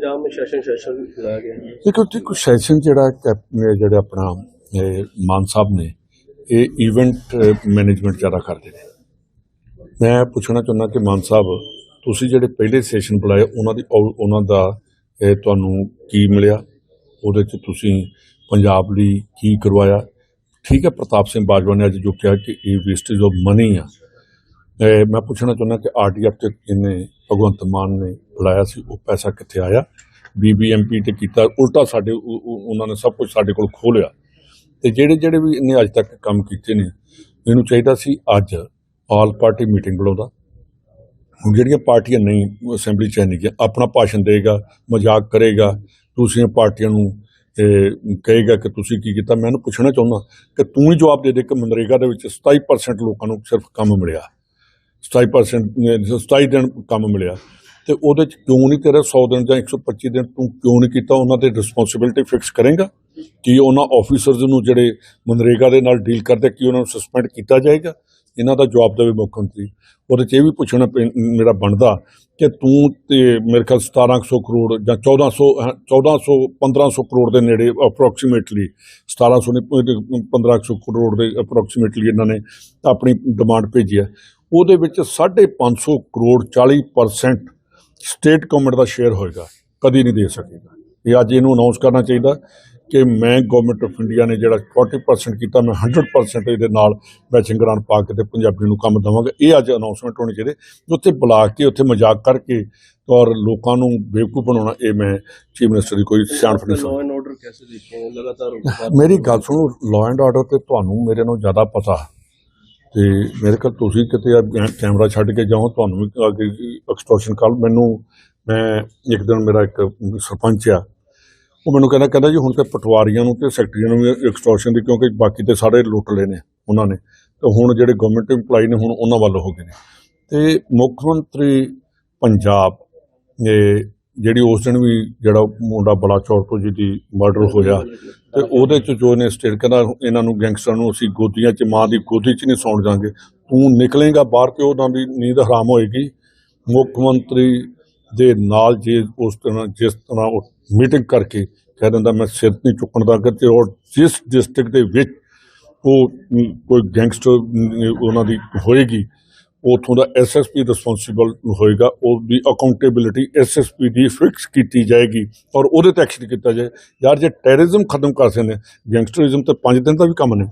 ਪੰਜਾਬ ਵਿੱਚ session session ਲਾਇਆ ਗਿਆ। ਹੈ ਦੇਖੋ ਤੇ ਕੁਝ ਸੈਸ਼ਨ ਜਿਹੜਾ ਕੈਪ- ਜਿਹੜਾ ਆਪਣਾ ਇਹ ਮਾਨ ਸਾਹਿਬ ਨੇ, ਇਹ ਇਵੈਂਟ ਮੈਨੇਜਮੈਂਟ ਜ਼ਿਆਦਾ ਕਰਦੇ ਨੇ। ਮੈਂ ਪੁੱਛਣਾ ਚਾਹੁੰਦਾ ਕਿ ਮਾਨ ਸਾਹਿਬ, ਤੁਸੀਂ ਜਿਹੜੇ ਪਹਿਲੇ ਸੈਸ਼ਨ ਬੁਲਾਏ, ਉਹਨਾਂ ਦੀ ਉਹ- ਉਹਨਾਂ ਦਾ, ਇਹ ਤੁਹਾਨੂੰ ਕੀ ਮਿਲਿਆ? ਉਹਦੇ 'ਚ ਤੁਸੀਂ ਪੰਜਾਬ ਲਈ ਕੀ ਕਰਵਾਇਆ? ਠੀਕ ਹੈ, ਪ੍ਰਤਾਪ ਸਿੰਘ ਬਾਜਵਾ ਨੇ ਅੱਜ ਜੋ ਕਿਹਾ ਕਿ ਇਹ ਵੇਸਟੇਜ ਆਫ ਮਨੀ ਆ। ਮੈਂ ਪੁੱਛਣਾ ਚਾਹੁੰਦਾ ਕਿ ਆਰਡੀਐਫ ਤੇ ਇਹਨੇ ਭਗਵੰਤ ਮਾਨ ਨੇ ਬੁਲਾਇਆ ਸੀ, ਉਹ ਪੈਸਾ ਕਿੱਥੇ ਆਇਆ? ਬੀਬੀਐਮਪੀ ਤੇ ਕੀਤਾ, ਉਲਟਾ ਸਾਡੇ ਉਹਨਾਂ ਨੇ ਸਭ ਕੁਝ ਸਾਡੇ ਕੋਲ ਖੋਲਿਆ ਤੇ ਜਿਹੜੇ ਜਿਹੜੇ ਵੀ ਇਹਨੇ ਅੱਜ ਤੱਕ ਕੰਮ ਕੀਤੇ ਨੇ ਇਹਨੂੰ ਚਾਹੀਦਾ ਸੀ ਅੱਜ ਆਲ ਪਾਰਟੀ ਮੀਟਿੰਗ ਬੁਲਾਉਂਦਾ। ਹੁਣ ਜਿਹੜੀਆਂ ਪਾਰਟੀਆਂ ਨਹੀਂ ਅਸੈਂਬਲੀ ਚ ਨਹੀਂ ਗਿਆ ਆਪਣਾ ਭਾਸ਼ਣ ਦੇਗਾ, ਮਜ਼ਾਕ ਕਰੇਗਾ, ਦੂਸਰੀਆਂ ਪਾਰਟੀਆਂ ਨੂੰ ਇਹ ਕਹੇਗਾ ਕਿ ਤੁਸੀਂ ਕੀ ਕੀਤਾ? ਮੈਂ ਇਹਨੂੰ ਪੁੱਛਣਾ ਚਾਹੁੰਦਾ ਕਿ ਤੂੰ ਹੀ ਜਵਾਬ ਦੇ ਦੇ ਕਿ ਮਨਰੇਗਾ ਦੇ ਵਿੱਚ 27% ਲੋਕਾਂ ਨੂੰ ਸਿਰਫ ਕੰਮ ਮਿਲਿਆ। 27% ਨੇ- 27 ਦਿਨ ਕੰਮ ਮਿਲਿਆ। ਤੇ ਉਹਦੇ ਚ ਕਿਉਂ ਨਹੀਂ ਤੇਰਾ 100 ਦਿਨ ਜਾਂ 125 ਦਿਨ ਤੂੰ ਕਿਉਂ ਨਹੀਂ ਕੀਤਾ? ਉਹਨਾਂ ਦੇ ਰਿਸਪੌਂਸਿਬਿਲਟੀ ਫਿਕਸ ਕਰੇਗਾ? ਕਿ ਉਹਨਾਂ ਆਫੀਸਰਸ ਨੂੰ ਜਿਹੜੇ ਮਨਰੇਗਾ ਦੇ ਨਾਲ ਡੀਲ ਕਰਦੇ, ਕਿ ਉਹਨਾਂ ਨੂੰ ਸਸਪੈਂਡ ਕੀਤਾ ਜਾਏਗਾ? ਇਹਨਾਂ ਦਾ ਜਵਾਬ ਦੇਵੇ ਮੁੱਖ ਮੰਤਰੀ। ਉਹਦੇ ਚ ਇਹ ਵੀ ਪੁੱਛਣਾ ਮੇਰਾ ਬਣਦਾ ਕਿ ਤੂੰ ਤੇ ਮੇਰੇ ਖਿਆਲ 1700 ਕਰੋੜ ਜਾਂ 1400 ਅਹ 1400 1500 ਕਰੋੜ ਦੇ ਨੇੜੇ ਅਪਰੋਕਸੀਮੇਟਲੀ 1700 ਨੇ 1500 ਕਰੋੜ ਦੇ ਅਪਰੋਕਸੀਮੇਟਲੀ ਇਹਨਾਂ ਨੇ ਆਪਣੀ ਡਿਮਾਂਡ ਭੇਜੀ ਹੈ। ਉਹਦੇ ਵਿੱਚ 550 ਕਰੋੜ 40% ਸਟੇਟ ਗਵਰਨਮੈਂਟ ਦਾ ਸ਼ੇਅਰ ਹੋਏਗਾ, ਕਦੀ ਨਹੀਂ ਦੇ ਸਕੇਗਾ। ਇਹ ਅੱਜ ਇਹਨੂੰ ਅਨਾਉਂਸ ਕਰਨਾ ਚਾਹੀਦਾ। ਕਿ ਮੈਂ ਗਵਰਨਮੈਂਟ ਆਫ ਇੰਡੀਆ ਨੇ ਜਿਹੜਾ 40% ਕੀਤਾ ਮੈਂ 100% ਇਹਦੇ ਨਾਲ ਮੈਚਿੰਗ ਗ੍ਰਾਂਟ ਪਾ ਕੇ ਤੇ ਪੰਜਾਬੀ ਨੂੰ ਕੰਮ ਦਵਾਂਗਾ। ਇਹ ਅੱਜ ਅਨਾਉਂਸਮੈਂਟ ਹੋਣੀ ਚਾਹੀਦੀ ਉੱਥੇ ਬੁਲਾ ਕੇ ਉੱਥੇ ਮਜ਼ਾਕ ਕਰਕੇ ਔਰ ਲੋਕਾਂ ਨੂੰ ਬੇਵਕੂਫ ਬਣਾਉਣਾ ਇਹ ਮੈਂ ਚੀਫ ਮਿਨਿਸਟਰ ਦੀ ਕੋਈ ਸਿਆਣਪ ਨਹੀਂ ਸੁਣੀ ਲਾਅ ਆਰਡਰ ਕੈਸੇ ਦੇਖੋ? ਲਗਾਤਾਰ ਮੇਰੀ ਗੱਲ ਸੁਣੋ ਲਾਅ ਐਂਡ ਆਰਡਰ ਤੇ ਤੁਹਾਨੂੰ ਮੇਰੇ ਨਾਲੋਂ ਜ਼ਿਆਦਾ ਪਤਾ ਤੇ ਮੇਰੇ ਕੋਲ ਤੁਸੀਂ ਕਿਤੇ ਕੈਮਰਾ ਛੱਡ ਕੇ ਜਾਓ ਤੁਹਾਨੂੰ ਵੀ ਐਕਸਟੋਰਸ਼ਨ ਕਾਲ ਮੈਨੂੰ ਮੈਂ ਇੱਕ ਦਿਨ ਮੇਰਾ ਇੱਕ ਸਰਪੰਚ ਆ ਉਹ ਮੈਨੂੰ ਕਹਿੰਦਾ ਕਹਿੰਦਾ ਜੀ ਹੁਣ ਤੇ ਪਟਵਾਰੀਆਂ ਨੂੰ ਤੇ ਸੈਕਟਰੀਆਂ ਨੂੰ ਵੀ ਐਕਸਟੋਰਸ਼ਨ ਦੀ, ਕਿਉਂਕਿ ਬਾਕੀ ਤੇ ਸਾਰੇ ਲੁੱਟ ਲਏ ਨੇ ਉਹਨਾਂ ਨੇ। ਤੇ ਹੁਣ ਜਿਹੜੇ ਗਵਰਨਮੈਂਟ EMPLOYE ਨੇ, ਹੁਣ ਉਹਨਾਂ ਵੱਲ ਹੋ ਗਏ ਨੇ। ਤੇ ਮੁੱਖ ਮੰਤਰੀ ਪੰਜਾਬ ਇਹ ਜਿਹੜੀ ਉਸ ਦਿਨ ਵੀ ਜਿਹੜਾ ਮੁੰਡਾ ਬੜਾ ਚੌੜ ਤੋਂ ਜਿਹਦੀ ਮਰਡਰ ਹੋਇਆ, ਤੇ ਉਹਦੇ ਚ ਜੋ ਨੇ ਸਟੇਟ ਕਹਿੰਦਾ ਇਹਨਾਂ ਨੂੰ ਗੈਂਗਸਟਰਾਂ ਨੂੰ ਅਸੀਂ ਗੋਦੀਆਂ ਚ, ਮਾਂ ਦੀ ਗੋਦੀ ਚ ਨਹੀਂ ਸੌਣ ਜਾਾਂਗੇ ਤੂੰ ਨਿਕਲੇਗਾ ਬਾਹਰ ਤੇ ਉਹਨਾਂ ਦੀ ਨੀਂਦ ਹਰਾਮ ਹੋਏਗੀ। ਮੁੱਖ ਮੰਤਰੀ ਦੇ ਨਾਲ ਜੇ ਉਸ ਤਰ੍ਹਾਂ, ਜਿਸ ਤਰ੍ਹਾਂ ਉਹ ਮੀਟਿੰਗ ਕਰਕੇ ਕਹਿ ਦਿੰਦਾ, ਮੈਂ ਸਿਰ ਨਹੀਂ ਚੁੱਕਣ ਦਾ ਤੇ ਔਰ ਜਿਸ ਡਿਸਟ੍ਰਿਕਟ ਦੇ ਵਿੱਚ ਉਹ ਕੋਈ ਗੈਂਗਸਟਰ ਉਹਨਾਂ ਦੀ ਹੋਏਗੀ, ਉਥੋਂ ਦਾ ਐਸਐਸਪੀ ਰਿਸਪੌਂਸਿਬਲ ਹੋਏਗਾ, ਉਹ ਦੀ ਅਕਾਊਂਟੇਬਿਲਿਟੀ ਐਸਐਸਪੀ ਦੀ ਫਿਕਸ ਕੀਤੀ ਜਾਏਗੀ ਔਰ ਉਹਦੇ ਤੇ ਐਕਸ਼ਨ ਕੀਤਾ ਜਾਏ। ਯਾਰ, ਜੇ ਟੈਰਰਿਜ਼ਮ ਖਤਮ ਕਰ ਸਕਦੇ ਨੇ ਗੈਂਗਸਟਰਿਜ਼ਮ ਤੇ 5 ਦਿਨ ਦਾ ਵੀ ਕੰਮ ਨਹੀਂ।